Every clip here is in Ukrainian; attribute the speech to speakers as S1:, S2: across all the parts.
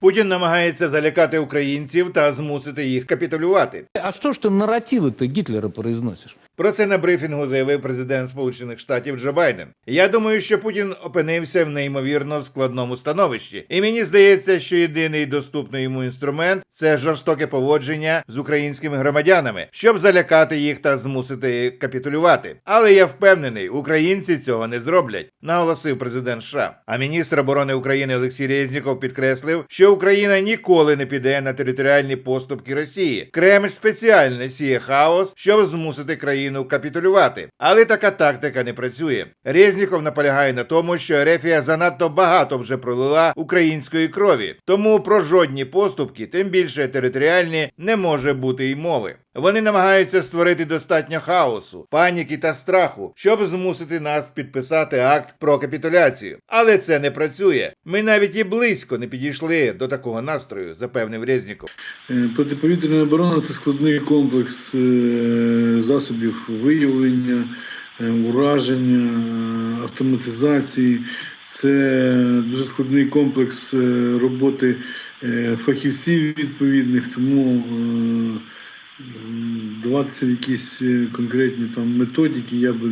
S1: Путін намагається залякати українців та змусити їх капітулювати.
S2: А що ж ти наративи то Гітлера произносишь?
S1: Про це на брифінгу заявив президент Сполучених Штатів Джо Байден. Я думаю, що Путін опинився в неймовірно складному становищі, і мені здається, що єдиний доступний йому інструмент це жорстоке поводження з українськими громадянами, щоб залякати їх та змусити капітулювати. Але я впевнений, українці цього не зроблять, наголосив президент США. А міністр оборони України Олексій Резніков підкреслив, що Україна ніколи не піде на територіальні поступки Росії. Кремль спеціально сіє хаос, щоб змусити країну капітулювати. Але така тактика не працює. Резніков наполягає на тому, що Ерефія занадто багато вже пролила української крові, тому про жодні поступки, тим більше територіальні, не може бути й мови. Вони намагаються створити достатньо хаосу, паніки та страху, щоб змусити нас підписати акт про капітуляцію. Але це не працює. Ми навіть і близько не підійшли до такого настрою, запевнив Резніков.
S3: Е, Протиповітряна оборона це складний комплекс е, засобів виявлення, е, ураження, автоматизації. Це дуже складний комплекс роботи фахівців відповідних, тому е, м, даватися в якісь е, конкретні там методики я би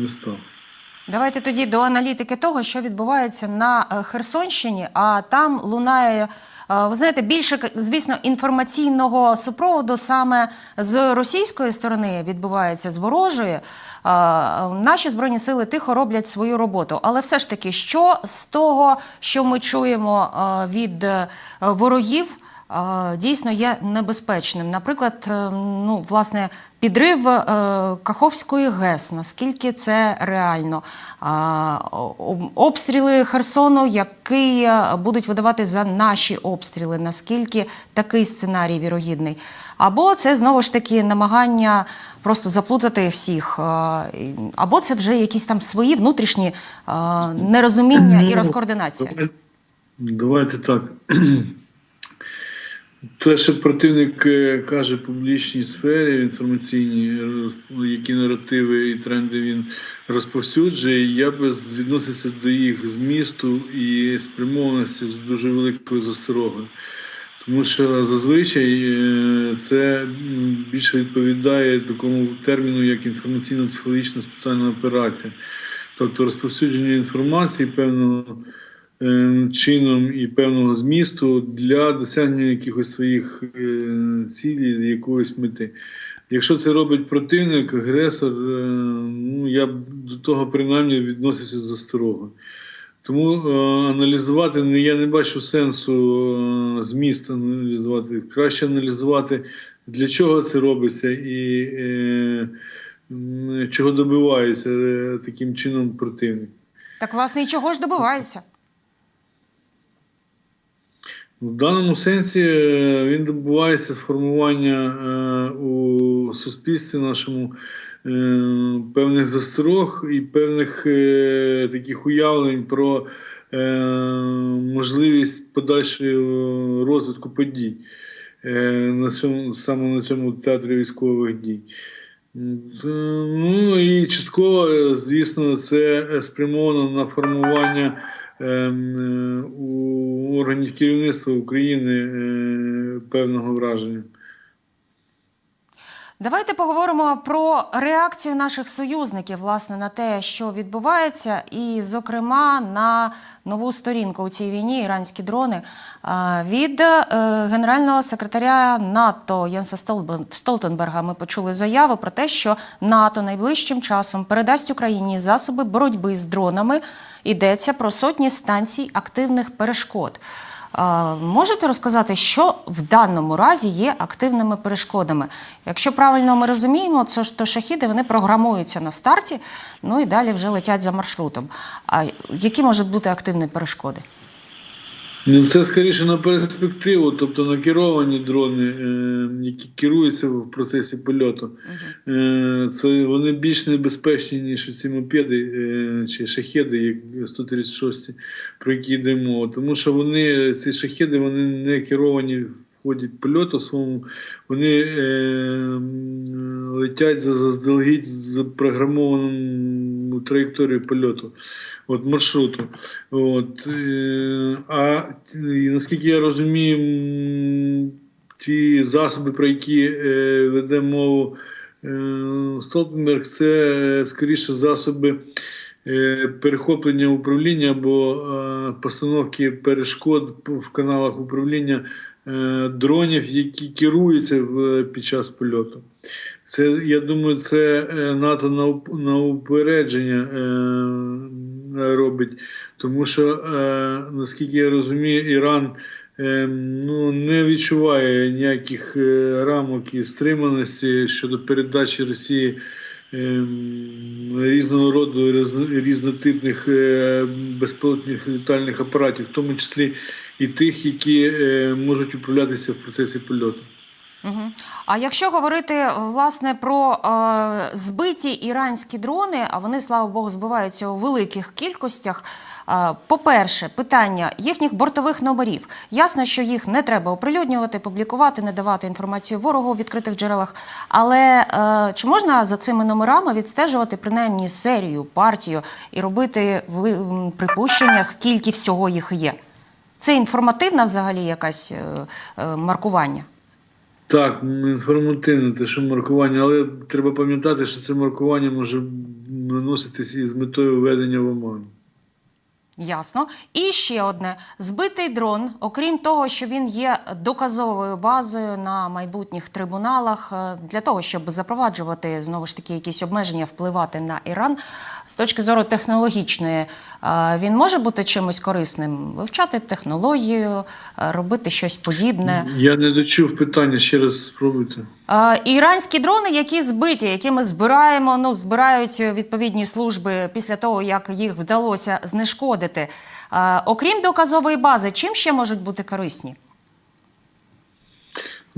S3: не став.
S4: Давайте тоді до аналітики того, що відбувається на е, Херсонщині, а там лунає. е, Ви знаєте, більше звісно інформаційного супроводу саме з російської сторони відбувається з ворожої. Наші збройні сили тихо роблять свою роботу. Але все ж таки, що з того, що ми чуємо від ворогів, дійсно є небезпечним. Наприклад, е, ну власне. Підрив е, Каховської ГЕС, наскільки це реально? Обстріли Херсону, які е, будуть видавати за наші обстріли, наскільки такий сценарій вірогідний? Або це знову ж таки намагання просто заплутати всіх, або це вже якісь там свої внутрішні нерозуміння і
S3: Ну,
S4: розкоординація.
S3: Давайте так. Те, що противник е, каже в публічній сфері інформаційній, е, які наративи і тренди він розповсюджує, я би відносився до їх змісту і спрямованості з дуже великою засторогою. Тому що зазвичай е, це більше відповідає такому терміну, як інформаційно-психологічна спеціальна операція. Тобто розповсюдження інформації певного чином і певного змісту для досягнення якихось своїх е, цілей, якоїсь мети. Якщо це робить противник, агресор, е, ну я б до того принаймні відносився з засторогою. Тому е, аналізувати не я не бачу сенсу е, зміст аналізувати. Краще аналізувати, для чого це робиться і е, чого добивається е, таким чином противник.
S4: Так, власне, і чого ж добивається?
S3: В даному сенсі е, він добувається з формування е, у суспільстві нашому е, певних засторог і певних таких уявлень про можливість подальшого розвитку подій на цьому, саме на цьому театрі військових дій. Ну і частково, звісно, це спрямовано на формування у органів керівництва України е, певного враження.
S4: Давайте поговоримо про реакцію наших союзників власне на те, що відбувається, і, зокрема, на нову сторінку у цій війні іранські дрони від е, генерального секретаря НАТО Єнса Столтенберга. Ми почули заяву про те, що НАТО найближчим часом передасть Україні засоби боротьби з дронами. Йдеться про сотні станцій активних перешкод. Можете розказати, що в даному разі є активними перешкодами? Якщо правильно ми розуміємо, це то шахіди вони програмуються на старті, ну і далі вже летять за маршрутом. А які можуть бути активні перешкоди?
S3: Ну, це скоріше на перспективу, тобто на керовані дрони, е, які керуються в процесі польоту. Е, це вони більш небезпечні, ніж ці мопеди е, чи шахеди, як 136, про які йде мова. Тому що вони, ці шахеди, вони не керовані в ході польоту своєму, вони летять за заздалегідь запрограмовану траєкторію польоту. От, маршруту. От, е, а наскільки я розумію, ті засоби, про які е, веде мову е, Столтенберг, це скоріше засоби перехоплення управління або постановки перешкод в каналах управління дронів, які керуються під час польоту. Це, я думаю, це НАТО на, упередження робить, тому що, е, наскільки я розумію, Іран е, ну, не відчуває ніяких е, рамок і стриманості щодо передачі Росії різного роду різно- різнотипних безпілотних літальних апаратів, в тому числі і тих, які можуть управлятися в процесі польоту.
S4: Угу. А якщо говорити власне про е, збиті іранські дрони, а вони, слава Богу, збиваються у великих кількостях. Е, по-перше, питання їхніх бортових номерів. Ясно, що їх не треба оприлюднювати, публікувати, не давати інформацію ворогу у відкритих джерелах. Але е, чи можна за цими номерами відстежувати принаймні серію, партію і робити припущення, скільки всього їх є? Це інформативна взагалі якась е, е, маркування.
S3: Так, інформативне те, що маркування, але треба пам'ятати, що це маркування може наноситись із метою введення в оману.
S4: Ясно. І ще одне: збитий дрон, окрім того, що він є доказовою базою на майбутніх трибуналах е, для того, щоб запроваджувати знову ж таки якісь обмеження, впливати на Іран з точки зору технологічної, е, він може бути чимось корисним, вивчати технологію, е, робити щось подібне.
S3: Я не дочув питання, ще раз спробуйте.
S4: Іранські дрони, які збиті, які ми збираємо, ну збирають відповідні служби після того, як їх вдалося знешкодити. Окрім доказової бази, чим ще можуть бути корисні?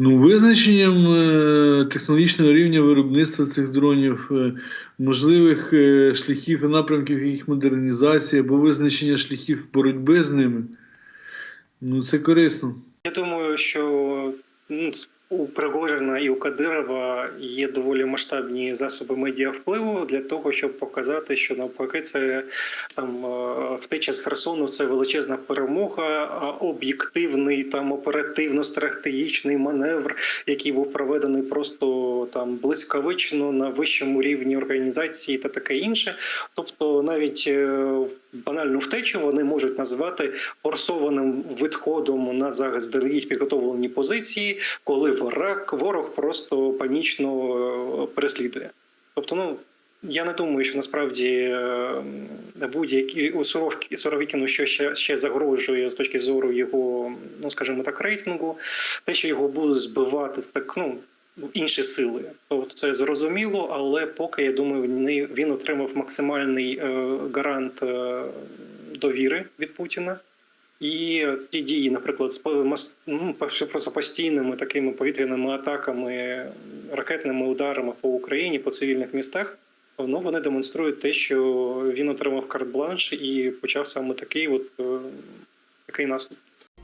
S3: Ну, визначенням е, технологічного рівня виробництва цих дронів, е, можливих е, шляхів і напрямків їх модернізації або визначення шляхів боротьби з ними. Ну, це корисно.
S5: Я думаю, що ну, у Пригожина і у Кадирова є доволі масштабні засоби медіа впливу для того, щоб показати, що навпаки, це там е, втеча з Херсону це величезна перемога, об'єктивний там оперативно-стратегічний маневр, який був проведений просто там блискавично на вищому рівні організації та таке інше. Тобто, навіть е, банальну втечу вони можуть назвати форсованим відходом на заздалегідь підготовлені позиції, коли ворог, ворог просто панічно е, переслідує. Тобто, ну я не думаю, що насправді е, будь-які у Суровікіну, що ще, ще загрожує з точки зору його, ну скажімо так, рейтингу, те, що його будуть збивати так, ну. Інші сили, це зрозуміло, але поки я думаю, він- отримав максимальний е, гарант е, довіри від Путіна. І ті дії, наприклад, з ну, просто постійними такими повітряними атаками, ракетними ударами по Україні, по цивільних містах, ну вони демонструють те, що він отримав карт-бланш і почав саме такий, от е, такий наступ.